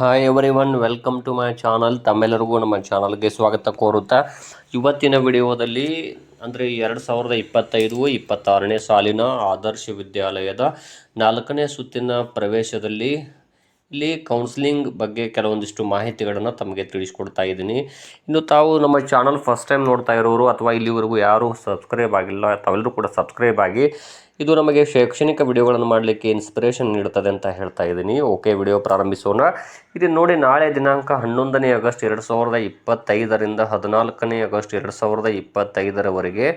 Hi everyone welcome to my channel ತಮ್ಮೆಲ್ಲರಿಗೂ ನಮ್ಮ ಚಾನಲ್ಗೆ ಸ್ವಾಗತ ಕೋರುತ್ತಾ. ಇವತ್ತಿನ ವಿಡಿಯೋದಲ್ಲಿ ಅಂದರೆ ಎರಡು ಸಾವಿರದ ಇಪ್ಪತ್ತೈದು, ಇಪ್ಪತ್ತಾರನೇ ಸಾಲಿನ ಆದರ್ಶ ವಿದ್ಯಾಲಯದ ನಾಲ್ಕನೇ ಸುತ್ತಿನ ಪ್ರವೇಶದಲ್ಲಿ ಇಲ್ಲಿ ಕೌನ್ಸಿಲಿಂಗ್ ಬಗ್ಗೆ ಕೆಲವೊಂದಿಷ್ಟು ಮಾಹಿತಿಗಳನ್ನು ತಮಗೆ ತಿಳಿಸ್ಕೊಡ್ತಾ ಇದ್ದೀನಿ. ಇನ್ನು ತಾವು ನಮ್ಮ ಚಾನಲ್ ಫಸ್ಟ್ ಟೈಮ್ ನೋಡ್ತಾ ಇರೋರು ಅಥವಾ ಇಲ್ಲಿವರೆಗೂ ಯಾರೂ ಸಬ್ಸ್ಕ್ರೈಬ್ ಆಗಿಲ್ಲ, ತಾವೆಲ್ಲರೂ ಕೂಡ ಸಬ್ಸ್ಕ್ರೈಬ್ ಆಗಿ. ಇದು ನಮಗೆ ಶೈಕ್ಷಣಿಕ ವಿಡಿಯೋಗಳನ್ನು ಮಾಡಲಿಕ್ಕೆ ಇನ್ಸ್ಪಿರೇಷನ್ ನೀಡುತ್ತದೆ ಅಂತ ಹೇಳ್ತಾ ಇದ್ದೀನಿ. ಓಕೆ ವಿಡಿಯೋ ಪ್ರಾರಂಭಿಸೋಣ. ಇದು ನೋಡಿ ನಾಳೆ ದಿನಾಂಕ ಹನ್ನೊಂದನೇ ಆಗಸ್ಟ್ ಎರಡು ಸಾವಿರದ ಇಪ್ಪತ್ತೈದರಿಂದ ಹದಿನಾಲ್ಕನೇ ಆಗಸ್ಟ್ ಎರಡು ಸಾವಿರದ ಇಪ್ಪತ್ತೈದರವರೆಗೆ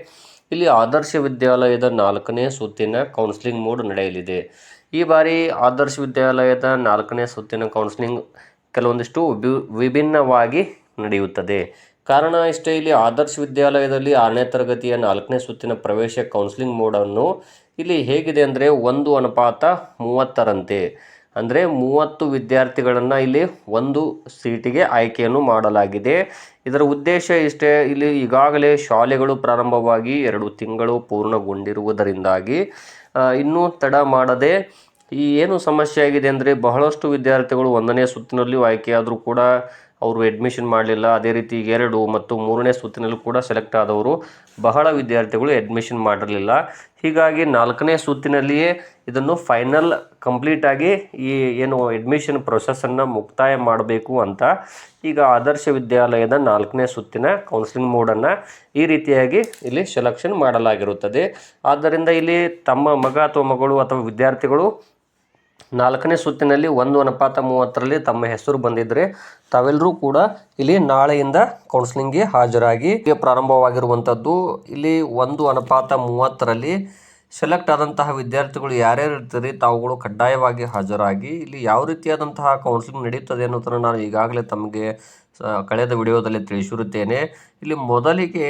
ಇಲ್ಲಿ ಆದರ್ಶ ವಿದ್ಯಾಲಯದ ನಾಲ್ಕನೇ ಸುತ್ತಿನ ಕೌನ್ಸಿಲಿಂಗ್ ಮೋಡ್ ನಡೆಯಲಿದೆ. ಈ ಬಾರಿ ಆದರ್ಶ ವಿದ್ಯಾಲಯದ ನಾಲ್ಕನೇ ಸುತ್ತಿನ ಕೌನ್ಸಿಲಿಂಗ್ ಕೆಲವೊಂದಿಷ್ಟು ವಿಭಿನ್ನವಾಗಿ ನಡೆಯುತ್ತದೆ. ಕಾರಣ ಇಷ್ಟೇ, ಇಲ್ಲಿ ಆದರ್ಶ ವಿದ್ಯಾಲಯದಲ್ಲಿ ಆರನೇ ತರಗತಿಯ ನಾಲ್ಕನೇ ಸುತ್ತಿನ ಪ್ರವೇಶ ಕೌನ್ಸಿಲಿಂಗ್ ಮೋಡನ್ನು ಇಲ್ಲಿ ಹೇಗಿದೆ ಅಂದರೆ ಒಂದು ಅನುಪಾತ ಮೂವತ್ತರಂತೆ. ಅಂದರೆ ಮೂವತ್ತು ವಿದ್ಯಾರ್ಥಿಗಳನ್ನು ಇಲ್ಲಿ ಒಂದು ಸೀಟಿಗೆ ಆಯ್ಕೆಯನ್ನು ಮಾಡಲಾಗಿದೆ. ಇದರ ಉದ್ದೇಶ ಇಷ್ಟೇ, ಇಲ್ಲಿ ಈಗಾಗಲೇ ಶಾಲೆಗಳು ಪ್ರಾರಂಭವಾಗಿ ಎರಡು ತಿಂಗಳು ಪೂರ್ಣಗೊಂಡಿರುವುದರಿಂದಾಗಿ ಇನ್ನೂ ತಡ ಮಾಡದೆ ಈ ಏನು ಸಮಸ್ಯೆ ಆಗಿದೆ ಅಂದರೆ ಬಹಳಷ್ಟು ವಿದ್ಯಾರ್ಥಿಗಳು ಒಂದನೇ ಸುತ್ತಿನಲ್ಲಿಯೂ ಆಯ್ಕೆಯಾದರೂ ಕೂಡ ಅವರು ಅಡ್ಮಿಷನ್ ಮಾಡಲಿಲ್ಲ. ಅದೇ ರೀತಿ ಎರಡು ಮತ್ತು ಮೂರನೇ ಸುತ್ತಿನಲ್ಲೂ ಕೂಡ ಸೆಲೆಕ್ಟ್ ಆದವರು ಬಹಳ ವಿದ್ಯಾರ್ಥಿಗಳು ಅಡ್ಮಿಷನ್ ಮಾಡಿರಲಿಲ್ಲ. ಹೀಗಾಗಿ ನಾಲ್ಕನೇ ಸುತ್ತಿನಲ್ಲಿಯೇ ಇದನ್ನು ಫೈನಲ್ ಕಂಪ್ಲೀಟಾಗಿ ಈ ಏನು ಅಡ್ಮಿಷನ್ ಪ್ರೊಸೆಸನ್ನು ಮುಕ್ತಾಯ ಮಾಡಬೇಕು ಅಂತ ಈಗ ಆದರ್ಶ ವಿದ್ಯಾಲಯದ ನಾಲ್ಕನೇ ಸುತ್ತಿನ ಕೌನ್ಸಿಲಿಂಗ್ ಮೋಡನ್ನು ಈ ರೀತಿಯಾಗಿ ಇಲ್ಲಿ ಸೆಲೆಕ್ಷನ್ ಮಾಡಲಾಗಿರುತ್ತದೆ. ಆದ್ದರಿಂದ ಇಲ್ಲಿ ತಮ್ಮ ಮಗ ಅಥವಾ ಮಗಳು ಅಥವಾ ವಿದ್ಯಾರ್ಥಿಗಳು ನಾಲ್ಕನೇ ಸುತ್ತಿನಲ್ಲಿ ಒಂದು ಅನುಪಾತ ಮೂವತ್ತರಲ್ಲಿ ತಮ್ಮ ಹೆಸರು ಬಂದಿದ್ದರೆ ತಾವೆಲ್ಲರೂ ಕೂಡ ಇಲ್ಲಿ ನಾಳೆಯಿಂದ ಕೌನ್ಸಿಲಿಂಗ್ಗೆ ಹಾಜರಾಗಿ ಪ್ರಾರಂಭವಾಗಿರುವಂಥದ್ದು ಇಲ್ಲಿ ಒಂದು ಅನುಪಾತ ಮೂವತ್ತರಲ್ಲಿ ಸೆಲೆಕ್ಟ್ ಆದಂತಹ ವಿದ್ಯಾರ್ಥಿಗಳು ಯಾರ್ಯಾರು ಇರ್ತೀರಿ, ತಾವುಗಳು ಕಡ್ಡಾಯವಾಗಿ ಹಾಜರಾಗಿ ಇಲ್ಲಿ ಯಾವ ರೀತಿಯಾದಂತಹ ಕೌನ್ಸಿಲಿಂಗ್ ನಡೆಯುತ್ತದೆ ಅನ್ನೋದನ್ನು ನಾನು ಈಗಾಗಲೇ ತಮಗೆ ಕಳೆದ ವಿಡಿಯೋದಲ್ಲಿ ತಿಳಿಸಿರುತ್ತೇನೆ. ಇಲ್ಲಿ ಮೊದಲಿಗೆ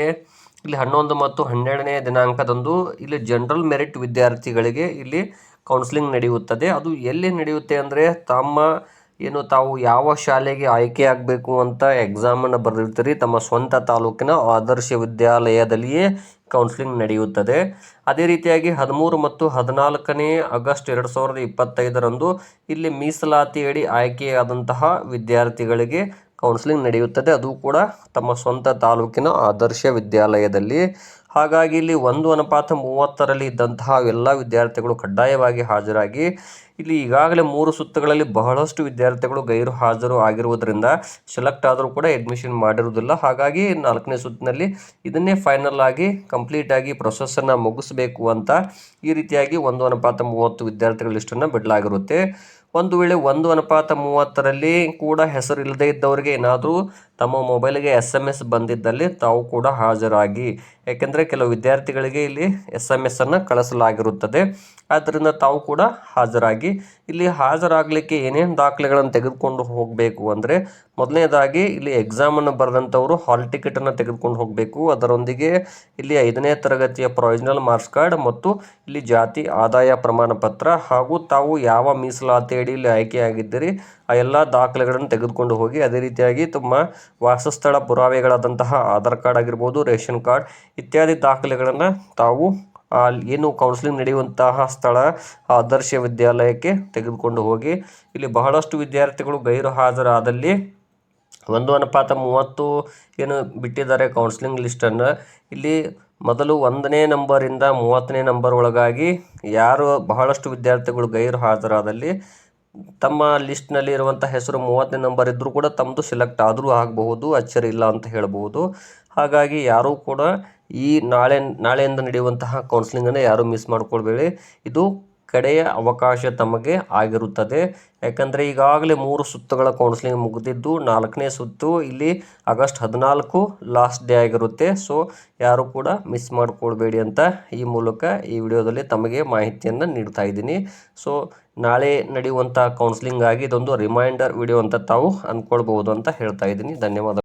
ಇಲ್ಲಿ ಹನ್ನೊಂದು ಮತ್ತು ಹನ್ನೆರಡನೇ ದಿನಾಂಕದಂದು ಇಲ್ಲಿ ಜನರಲ್ ಮೆರಿಟ್ ವಿದ್ಯಾರ್ಥಿಗಳಿಗೆ ಇಲ್ಲಿ ಕೌನ್ಸಿಲಿಂಗ್ ನಡೆಯುತ್ತದೆ. ಅದು ಎಲ್ಲಿ ನಡೆಯುತ್ತೆ ಅಂದರೆ ತಮ್ಮ ಏನು ತಾವು ಯಾವ ಶಾಲೆಗೆ ಆಯ್ಕೆ ಆಗಬೇಕು ಅಂತ ಎಕ್ಸಾಮನ್ನು ಬರೆದಿರ್ತೀರಿ, ತಮ್ಮ ಸ್ವಂತ ತಾಲೂಕಿನ ಆದರ್ಶ ವಿದ್ಯಾಲಯದಲ್ಲಿಯೇ ಕೌನ್ಸಿಲಿಂಗ್ ನಡೆಯುತ್ತದೆ. ಅದೇ ರೀತಿಯಾಗಿ ಹದಿಮೂರು ಮತ್ತು ಹದಿನಾಲ್ಕನೇ ಆಗಸ್ಟ್ ಎರಡು ಸಾವಿರದ ಇಪ್ಪತ್ತೈದರಂದು ಇಲ್ಲಿ ಮೀಸಲಾತಿಯಡಿ ಆಯ್ಕೆಯಾದಂತಹ ವಿದ್ಯಾರ್ಥಿಗಳಿಗೆ ಕೌನ್ಸಿಲಿಂಗ್ ನಡೆಯುತ್ತದೆ. ಅದು ಕೂಡ ತಮ್ಮ ಸ್ವಂತ ತಾಲೂಕಿನ ಆದರ್ಶ ವಿದ್ಯಾಲಯದಲ್ಲಿ. ಹಾಗಾಗಿ ಇಲ್ಲಿ ಒಂದು ಅನುಪಾತ ಮೂವತ್ತರಲ್ಲಿ ಇದ್ದಂತಹ ಎಲ್ಲ ವಿದ್ಯಾರ್ಥಿಗಳು ಕಡ್ಡಾಯವಾಗಿ ಹಾಜರಾಗಿ ಇಲ್ಲಿ ಈಗಾಗಲೇ ಮೂರು ಸುತ್ತುಗಳಲ್ಲಿ ಬಹಳಷ್ಟು ವಿದ್ಯಾರ್ಥಿಗಳು ಗೈರು ಹಾಜರು ಆಗಿರುವುದರಿಂದ ಸೆಲೆಕ್ಟ್ ಆದರೂ ಕೂಡ ಅಡ್ಮಿಷನ್ ಮಾಡಿರುವುದಿಲ್ಲ. ಹಾಗಾಗಿ ನಾಲ್ಕನೇ ಸುತ್ತಿನಲ್ಲಿ ಇದನ್ನೇ ಫೈನಲ್ ಆಗಿ ಕಂಪ್ಲೀಟ್ ಆಗಿ ಪ್ರೊಸೆಸ್ಸನ್ನು ಮುಗಿಸಬೇಕು ಅಂತ ಈ ರೀತಿಯಾಗಿ ಒಂದು ಅನುಪಾತ ಮೂವತ್ತು ವಿದ್ಯಾರ್ಥಿಗಳ ಲಿಸ್ಟನ್ನು ಬಿಡಲಾಗಿರುತ್ತೆ. ಒಂದು ವೇಳೆ ಒಂದು ಅನುಪಾತ ಮೂವತ್ತರಲ್ಲಿ ಕೂಡ ಹೆಸರು ಇಲ್ಲದೇ ಇದ್ದವರಿಗೆ ಏನಾದರೂ ತಮ್ಮ ಮೊಬೈಲ್ಗೆ ಎಸ್ ಎಂ ಎಸ್ ಬಂದಿದ್ದಲ್ಲಿ ತಾವು ಕೂಡ ಹಾಜರಾಗಿ. ಏಕೆಂದರೆ ಕೆಲವು ವಿದ್ಯಾರ್ಥಿಗಳಿಗೆ ಇಲ್ಲಿ ಎಸ್ ಎಂ ಎಸ್ ಅನ್ನು ಕಳಿಸಲಾಗಿರುತ್ತದೆ. ಆದ್ದರಿಂದ ತಾವು ಕೂಡ ಹಾಜರಾಗಿ. ಇಲ್ಲಿ ಹಾಜರಾಗಲಿಕ್ಕೆ ಏನೇನು ದಾಖಲೆಗಳನ್ನು ತೆಗೆದುಕೊಂಡು ಹೋಗಬೇಕು ಅಂದರೆ ಮೊದಲನೇದಾಗಿ ಇಲ್ಲಿ ಎಕ್ಸಾಮನ್ನು ಬರೆದಂಥವರು ಹಾಲ್ ಟಿಕೆಟನ್ನು ತೆಗೆದುಕೊಂಡು ಹೋಗಬೇಕು. ಅದರೊಂದಿಗೆ ಇಲ್ಲಿ ಐದನೇ ತರಗತಿಯ ಪ್ರೊವಿಷನಲ್ ಮಾರ್ಕ್ಸ್ ಕಾರ್ಡ್ ಮತ್ತು ಇಲ್ಲಿ ಜಾತಿ, ಆದಾಯ ಪ್ರಮಾಣ ಪತ್ರ ಹಾಗೂ ತಾವು ಯಾವ ಮೀಸಲಾತಿಯಡಿ ಇಲ್ಲಿ ಆಯ್ಕೆಯಾಗಿದ್ದೀರಿ ಆ ಎಲ್ಲ ದಾಖಲೆಗಳನ್ನು ತೆಗೆದುಕೊಂಡು ಹೋಗಿ ಅದೇ ರೀತಿಯಾಗಿ ತಮ್ಮ ವಾಸಸ್ಥಳ, ಪುರಾವೆಗಳಾದಂತಹ ಆಧಾರ್ ಕಾರ್ಡ್ ಆಗಿರ್ಬೋದು, ರೇಷನ್ ಕಾರ್ಡ್ ಇತ್ಯಾದಿ ದಾಖಲೆಗಳನ್ನು ತಾವು ಆ ಏನು ಕೌನ್ಸಿಲಿಂಗ್ ನಡೆಯುವಂತಹ ಸ್ಥಳ ಆದರ್ಶ ವಿದ್ಯಾಲಯಕ್ಕೆ ತೆಗೆದುಕೊಂಡು ಹೋಗಿ. ಇಲ್ಲಿ ಬಹಳಷ್ಟು ವಿದ್ಯಾರ್ಥಿಗಳು ಗೈರು ಹಾಜರಾದಲ್ಲಿ ಒಂದು ಅನುಪಾತ ಮೂವತ್ತು ಏನು ಬಿಟ್ಟಿದ್ದಾರೆ ಕೌನ್ಸಿಲಿಂಗ್ ಲಿಸ್ಟನ್ನು ಇಲ್ಲಿ ಮೊದಲು ಒಂದನೇ ನಂಬರಿಂದ ಮೂವತ್ತನೇ ನಂಬರ್ ಒಳಗಾಗಿ ಯಾರು ಬಹಳಷ್ಟು ವಿದ್ಯಾರ್ಥಿಗಳು ಗೈರು ಹಾಜರಾದಲ್ಲಿ ತಮ್ಮ ಲಿಸ್ಟ್ನಲ್ಲಿ ಇರುವಂಥ ಹೆಸರು ಮೂವತ್ತನೇ ನಂಬರ್ ಇದ್ದರೂ ಕೂಡ ತಮ್ಮದು ಸೆಲೆಕ್ಟ್ ಆದರೂ ಆಗಬಹುದು ಅಚ್ಚರಿ ಇಲ್ಲ ಅಂತ ಹೇಳ್ಬೋದು ಹಾಗಾಗಿ ಯಾರೂ ಕೂಡ ಈ ನಾಳೆ, ನಾಳೆಯಿಂದ ನಡೆಯುವಂತಹ ಕೌನ್ಸಿಲಿಂಗನ್ನು ಯಾರೂ ಮಿಸ್ ಮಾಡಿಕೊಳ್ಬೇಡಿ. ಇದು ಕಡೆಯ ಅವಕಾಶ ತಮಗೆ ಆಗಿರುತ್ತದೆ. ಯಾಕಂದರೆ ಈಗಾಗಲೇ ಮೂರು ಸುತ್ತುಗಳ ಕೌನ್ಸಿಲಿಂಗ್ ಮುಗಿದಿದ್ದು, ನಾಲ್ಕನೇ ಸುತ್ತು ಇಲ್ಲಿ ಆಗಸ್ಟ್ ಹದಿನಾಲ್ಕು ಲಾಸ್ಟ್ ಡೇ ಆಗಿರುತ್ತೆ. ಸೊ ಯಾರು ಕೂಡ ಮಿಸ್ ಮಾಡಿಕೊಳ್ಬೇಡಿ ಅಂತ ಈ ಮೂಲಕ ಈ ವಿಡಿಯೋದಲ್ಲಿ ತಮಗೆ ಮಾಹಿತಿಯನ್ನು ನೀಡ್ತಾ ಇದ್ದೀನಿ. ಸೊ ನಾಳೆ ನಡೆಯುವಂಥ ಕೌನ್ಸಿಲಿಂಗ್ ಆಗಿ ಇದೊಂದು ರಿಮೈಂಡರ್ ವಿಡಿಯೋ ಅಂತ ತಾವು ಅಂದ್ಕೊಳ್ಬಹುದು ಅಂತ ಹೇಳ್ತಾ ಇದ್ದೀನಿ. ಧನ್ಯವಾದ.